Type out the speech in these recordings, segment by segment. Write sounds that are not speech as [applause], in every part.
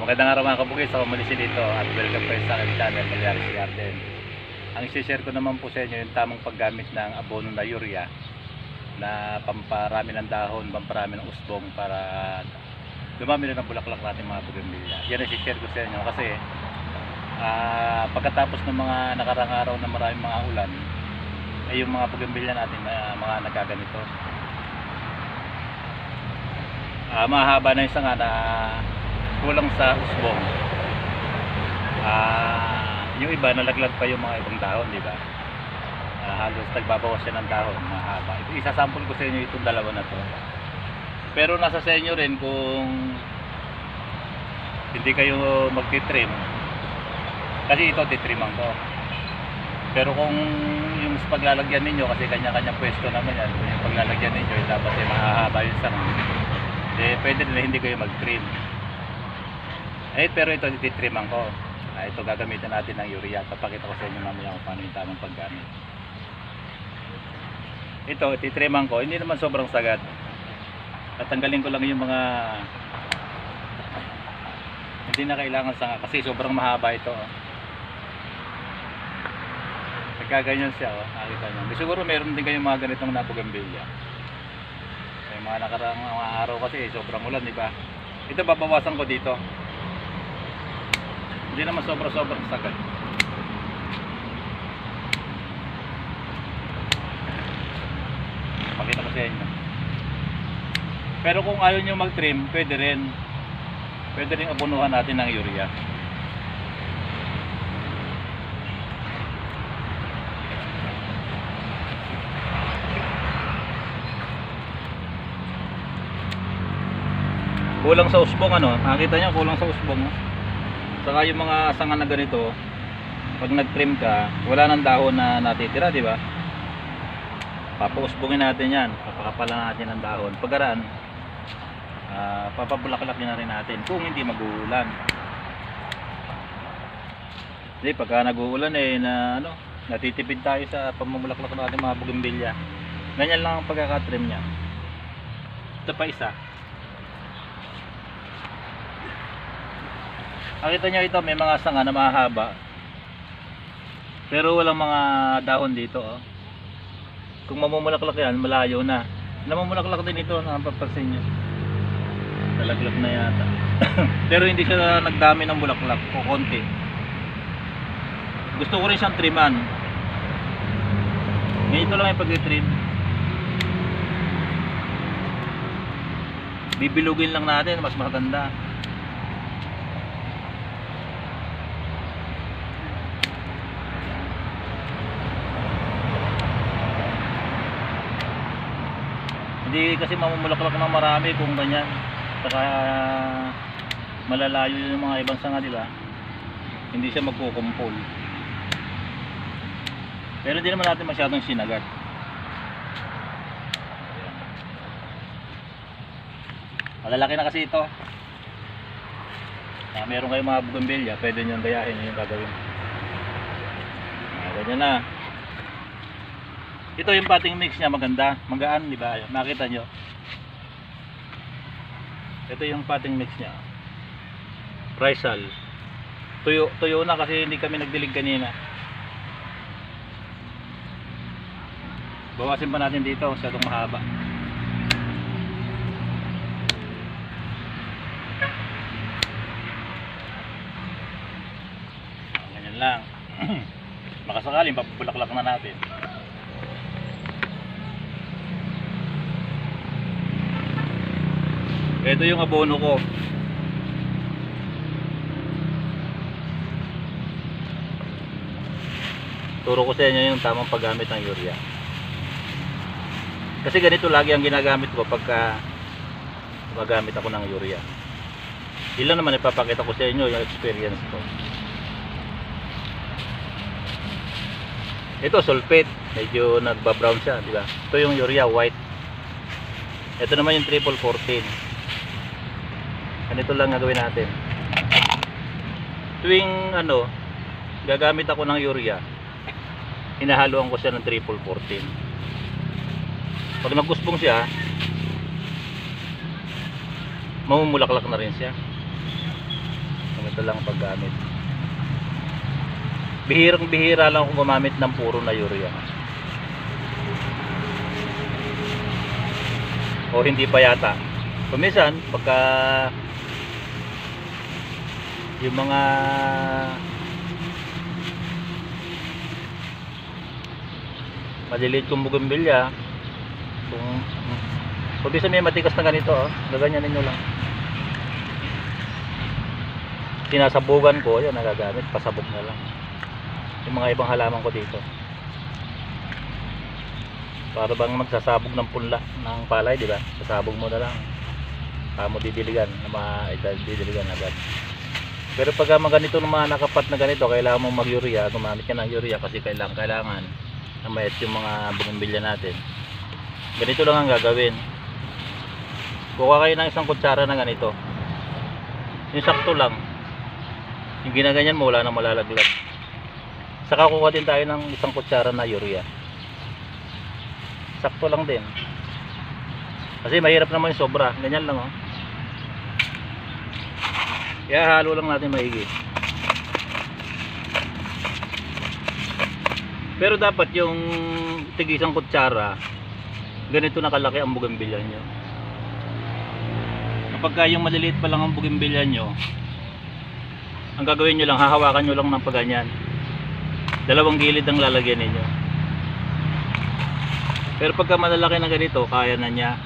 magandang araw mga kabugis. Ako muli si Lito at welcome kayo sa aking channel, Malyaris Garden. Ang isi-share ko naman po sa inyo yung tamang paggamit ng abono na urea na pamparami ng dahon, pamparami ng usbong para dumami rin ang bulaklak natin mga bougainvillea. Yan ang isi-share ko sa inyo kasi ah, pagkatapos ng mga nakarang araw na maraming mga ulan, ay yung mga bougainvillea natin na mga nagkaganito. Ah, mahaba na yung sanga na kulang sa usbong. Ah, yung iba nalaglag pa yung mga ibang dahon, di ba? Ah, halos nagbabawas siya ng dahon, mahaba. Isasample ko sa inyo itong dalawa na to. Pero nasa sa inyo rin kung hindi kayo magtitrim. Kasi ito titriman ko. Pero kung yung paglalagyan ninyo, kasi kanya-kanya pwesto naman yan, yung paglalagyan ninyo, dapat eh, mahahaba yung sanga. Eh, pwede na hindi kayo mag-trim. Eh, pero ito tititriman ko. Ah, ito gagamitin natin ng urea. Papakita ko sa inyo mamaya kung paano yung tamang paggamit. Ito, titriman ko. Hindi naman sobrang sagad. Tatanggalin ko lang yung mga hindi na kailangan sanga kasi sobrang mahaba ito. Oh. Nagkaganyan siya. Oh. Nakita nyo. Siguro meron din kayong mga ganitong nabugambilya. May mga nakarang mga araw kasi sobrang ulan, di ba? Ito babawasan ko dito. Hindi naman sobra-sobrang sagad. Pakita ko sa inyo. Pero kung ayaw nyo mag-trim, pwede rin. Pwede rin abunuhan natin ng urea. Kulang sa usbong ano, nakita nyo kulang sa usbong. Oh. Saka yung mga sanga na ganito, pag nag-trim ka, wala nang dahon na natitira, di ba? Papausbongin natin yan, papakapalan natin ng dahon. Pagkaraan, ah papabulaklak na rin natin kung hindi mag-uulan. Hindi, pagka nag-uulan eh, na, ano, natitipid tayo sa pamumulaklak natin mga bougainvillea. Ganyan lang ang pagkakatrim niya. Ito pa isa. Nakita nyo ito, may mga sanga na mahaba. Pero walang mga dahon dito. Oh. Kung mamumulaklak yan, malayo na. Namumulaklak din ito, napapansin nyo. Talaglag na yata. [coughs] Pero hindi siya nagdami ng bulaklak, o konti. Gusto ko rin siyang triman. Ganito lang yung pag-trim. Bibilugin lang natin, mas maganda. Hindi kasi mamumulaklak ng marami kung ganyan. Saka malalayo yung mga ibang sanga, di ba? Hindi siya magkukumpol. Pero hindi naman natin masyadong sinagat. Malalaki na kasi ito. Ah, meron kayong mga bougainvillea, pwede nyo gayahin yun yung gagawin. Ah, ganyan na. Ito yung pating mix niya maganda, magaan, di ba? Makita nyo. Ito yung pating mix niya. Rizal. Tuyo, tuyo na kasi hindi kami nagdilig kanina. Bawasin pa natin dito, masyadong mahaba. Ganyan lang. [clears throat] Makasakaling, papabulaklak na natin. Ito yung abono ko. Turo ko sa inyo yung tamang paggamit ng urea. Kasi ganito lagi ang ginagamit ko pagka gumagamit ako ng urea. Ilan naman ipapakita ko sa inyo yung experience ko. Ito sulfate, medyo nagba-brown siya, di ba? Ito yung urea white. Ito naman yung triple 14 ganito lang gagawin natin tuwing ano gagamit ako ng urea hinahaluan ko siya ng triple 14 pag nagusbong siya mamumulaklak na rin siya ganito lang paggamit. Bihirang bihira lang kung gumamit ng puro na urea. O hindi pa yata. Kumisan, pagka yung mga maliliit kong bugimbilya kung kung bisa may matikas na ganito oh, gaganyanin nyo lang. Sinasabugan ko yan nagagamit pasabog na lang. Yung mga ibang halaman ko dito. Para bang magsasabog ng punla ng palay di ba? Sasabog mo na lang. Kamo didiligan na ma-didiligan agad pero pag mga ganito ng mga nakapat na ganito kailangan mong mag-urea gumamit ka ng urea kasi kailangan kailangan na mayat yung mga bugimbilya natin. Ganito lang ang gagawin. Kuha kayo ng isang kutsara na ganito. Yung sakto lang. Yung ginaganyan mo wala nang malalaglag. Saka kuha din tayo ng isang kutsara na urea. Sakto lang din. Kasi mahirap naman yung sobra. Ganyan lang oh kaya halo lang natin maigi. Pero dapat yung tigisang kutsara ganito nakalaki ang bugimbilya nyo. Kapag ka yung maliliit pa lang ang bugimbilya nyo ang gagawin nyo lang hahawakan nyo lang ng paganyan. Dalawang gilid ang lalagyan ninyo. Pero pagka malalaki na ganito kaya na niya.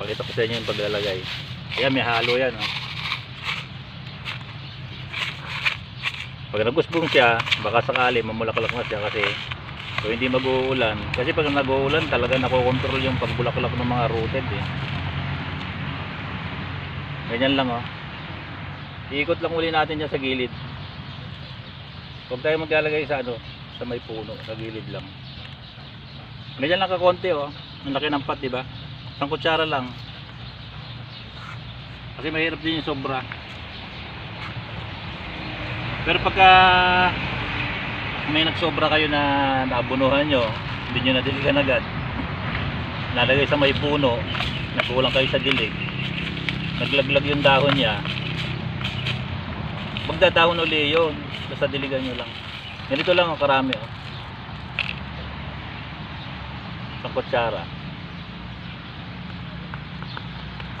Pakita ko sa inyo yung paglalagay Ayan, may halo yan. Oh. Pag nagusbong siya, baka sakali mamulaklak na siya kasi kung hindi mag-uulan. Kasi pag nag-uulan, talaga nakokontrol yung pagbulaklak ng mga rooted eh. Ganyan lang oh. Iikot lang uli natin niya sa gilid. Huwag tayo maglalagay sa ano, sa may puno, sa gilid lang. Ganyan lang kakonti oh. Ang laki ng pot, di ba? Isang kutsara lang. Kasi mahirap din yung sobra. Pero pagka may nagsobra kayo na naabunuhan nyo, hindi nyo nadiligan agad. Nalagay sa may puno, nagkulang kayo sa dilig. Naglaglag yung dahon niya. Magdadahon uli yun. Basta diligan nyo lang. Ganito lang ang karami. Oh. Isang kutsara.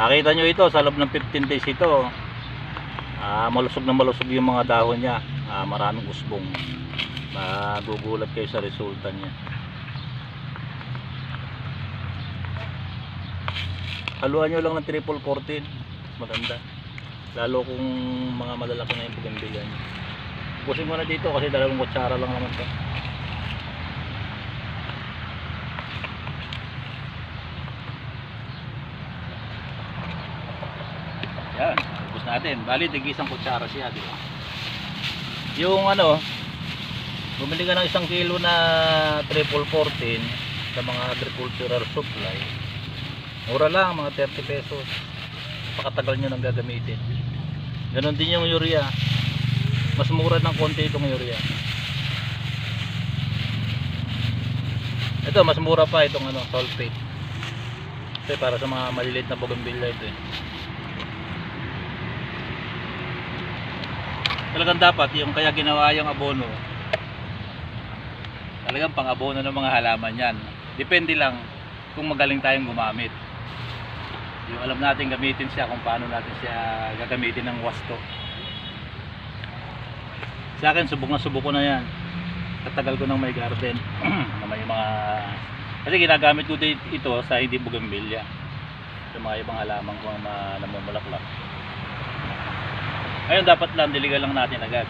Nakita nyo ito sa loob ng 15 days ito. Ah, malusog na malusog yung mga dahon niya. Ah, maraming usbong. Magugulat kayo sa resulta niya. Haluan nyo lang ng triple 14. Maganda. Lalo kung mga malalaki na yung bugimbilya nyo. Pusin mo na dito kasi dalawang kutsara lang naman to. Yan, ubos natin. Bali, tigisang kutsara siya, di ba? Yung ano, bumili ka ng isang kilo na triple 14 sa mga agricultural supply. Mura lang, mga 30 pesos. Pakatagal nyo nang gagamitin. Ganon din yung urea. Mas mura ng konti itong urea. Ito, mas mura pa itong ano, sulfate. Ito para sa mga maliliit na bougainvillea ito eh. Talagang dapat yung kaya ginawa yung abono. Talagang pang abono ng mga halaman yan. Depende lang kung magaling tayong gumamit. Yung alam natin gamitin siya kung paano natin siya gagamitin ng wasto. Sa akin subok na subok ko na yan. Katagal ko ng may garden. [clears throat] Na may mga kasi ginagamit ko din ito sa hindi bougainvillea. Sa mga ibang halaman ko na namumulaklak ngayon dapat lang diligan lang natin agad.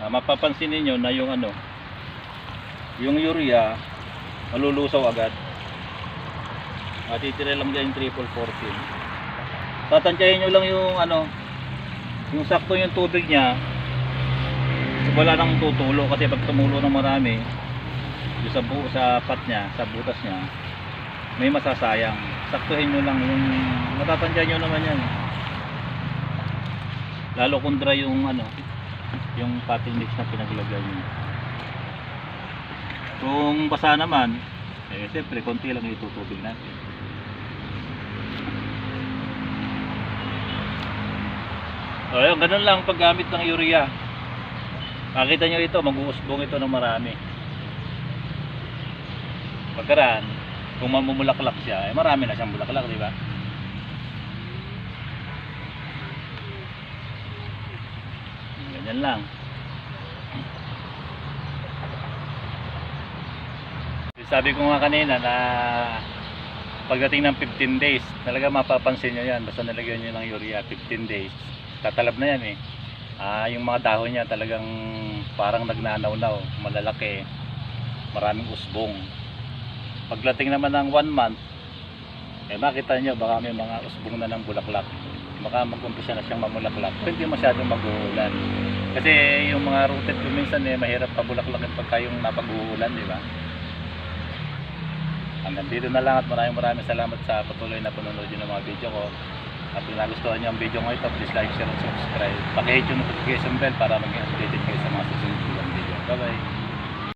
Ah, mapapansin niyo na yung ano, yung urea malulusaw agad. Matitira lang dyan yung triple 14. Tatantyahin nyo lang yung ano, yung sakto yung tubig niya. Wala nang tutulo kasi pag tumulo ng marami, yung sa, sa pat niya, sa butas niya, may masasayang saktuhin nyo lang yung matatandyan nyo naman yan lalo kung dry yung ano yung potting mix na pinaglagay nyo kung basa naman Eh, siyempre, konti lang itutubig natin. O, yun, ganun lang ang paggamit ng urea. Makita nyo ito, mag-uusbong ito ng marami. Pagkaraan, kung mamumulaklak siya, eh marami na siyang bulaklak, di ba? Ganyan lang. Sabi ko nga kanina na pagdating ng 15 days, talaga mapapansin nyo yan. Basta nalagyan nyo ng urea, 15 days. Tatalab na yan eh. Ah, yung mga dahon niya talagang parang nagnanaw-naw, malalaki, maraming usbong. Pagdating naman ng 1 month, eh makita nyo baka may mga usbong na ng bulaklak. Baka mag-umpisa na siyang mamulaklak. Pero hindi masyadong mag-uulan. Kasi yung mga rooted ko minsan eh, mahirap pabulaklakin pagka yung napag-uulan, di ba? Hanggang dito na lang at maraming maraming salamat sa patuloy na panonood ng mga video ko. At kung nagustuhan nyo ang video ko ito, please like, share, and subscribe. Pakihit yung notification bell para maging updated kayo sa mga susunod video. Bye-bye!